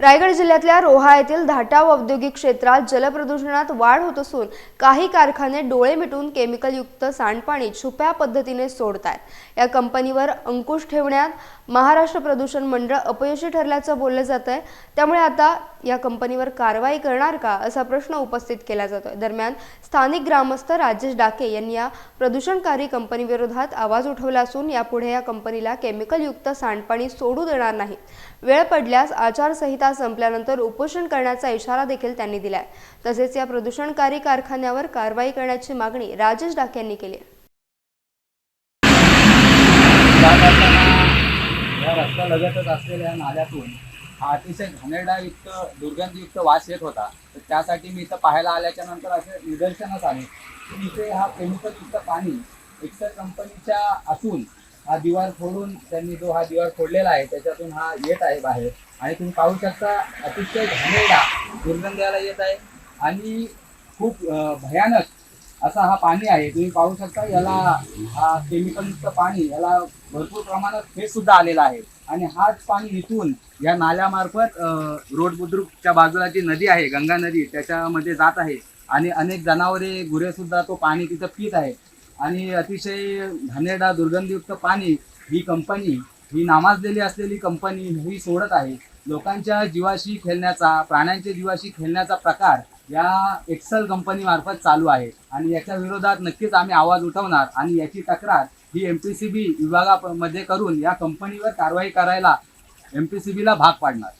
रायगड जिल्ह्यातल्या रोहा येथील धाटाव औद्योगिक क्षेत्रात जलप्रदूषणात वाढ होत असून काही कारखाने डोळे मिटून केमिकलयुक्त सांडपाणी छुप्या पद्धतीने सोडतायत. या कंपनीवर अंकुश ठेवण्यात महाराष्ट्र प्रदूषण मंडळ अपयशी ठरल्याचं बोललं जात आहे त्यामुळे आता या कंपनीवर कारवाई करणार का असा प्रश्न उपस्थित केला जातोय. दरम्यान स्थानिक ग्रामस्थ राजेश डाके यांनी या प्रदूषणकारी कंपनीविरोधात आवाज उठवला असून यापुढे या कंपनीला केमिकलयुक्त सांडपाणी सोडू देणार नाही. वेळ पडल्यास आचारसंहिता तास संपल्यानंतर उपोषण करण्याचा इशारा देखील त्यांनी दिलाय. तसेच या प्रदूषणकारी कारखान्यावर कारवाई करण्याची मागणी राजेश डाक यांनी केली आहे. जात असताना रस्त्यालगतच असलेल्या नाल्यातून हा अतिशय घाणेरडायुक्त दुर्गंधयुक्त वास येत होता. तर त्यासाठी मी इथं पाहायला आल्याच्यानंतर असे निदर्शनास आले. की इथे हा केमिकलयुक्त पाणी एक्सेल कंपनीच्या असून हा दिवार फोडून त्यांनी जो हा दिवार फोडलेला आहे त्याच्यातून हा येत आहे बाहेर. आणि तुम्ही पाहू शकता अतिशय घाणेरडा दुर्गंध याला येत आहे. आणि खूप भयानक असा हा पाणी आहे. तुम्ही पाहू शकता याला हा केमिकलयुक्त पाणी याला भरपूर प्रमाणात फेस सुद्धा आलेला आहे. आणि हाच पाणी इथून या नाल्यामार्फत रोड बुद्रुकच्या बाजूला जी नदी आहे गंगा नदी त्याच्यामध्ये जात आहे. आणि अनेक जनावरे गुरे सुद्धा तो पाणी तिथं पित आहे आणि अतिशय घाणेरडा दुर्गंधयुक्त पाणी ही कंपनी ही नामाजलेली असलेली कंपनी ही सोडत आहे. लोकांच्या जीवाशी खेळण्याचा प्राण्यांच्या जीवाशी खेळण्याचा प्रकार या एक्सेल कंपनीमार्फत चालू आहे. आणि याच्या विरोधात नक्कीच आम्ही आवाज उठवणार आणि याची तक्रार ही एम पी सी बी विभागामध्ये करून या कंपनीवर कारवाई करायला एम पी सी बीला भाग पाडणार.